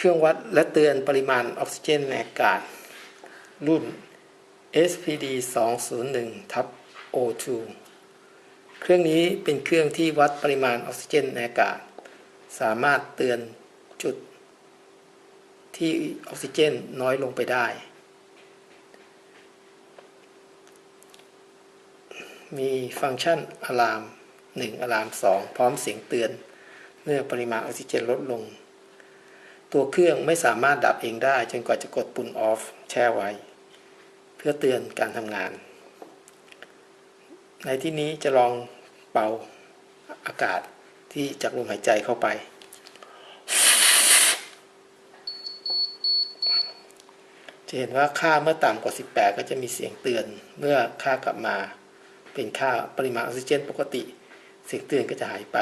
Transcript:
เครื่องวัดและเตือนปริมาณออกซิเจนในอากาศ รุ่น SPD 201ทับ O2 เครื่องนี้เป็นเครื่องที่วัดปริมาณออกซิเจนในอากาศ สามารถเตือนจุดที่ออกซิเจนน้อยลงไปได้ มีฟังก์ชันอะลาม 1อะลาม 2 พร้อมเสียงเตือน เมื่อปริมาณออกซิเจนลดลง ตัวเครื่องไม่สามารถดับเองได้ จนกว่าจะกดปุ่ม off แช่ไว้ เพื่อเตือนการทำงาน ในที่นี้จะลองเป่าอากาศที่จากลมหายใจเข้าไป จะเห็นว่าค่าเมื่อต่ำกว่า 18 ก็จะมีเสียงเตือนเมื่อค่ากลับมา เป็นค่าปริมาณออกซิเจนปกติ เสียงเตือนก็จะหายไป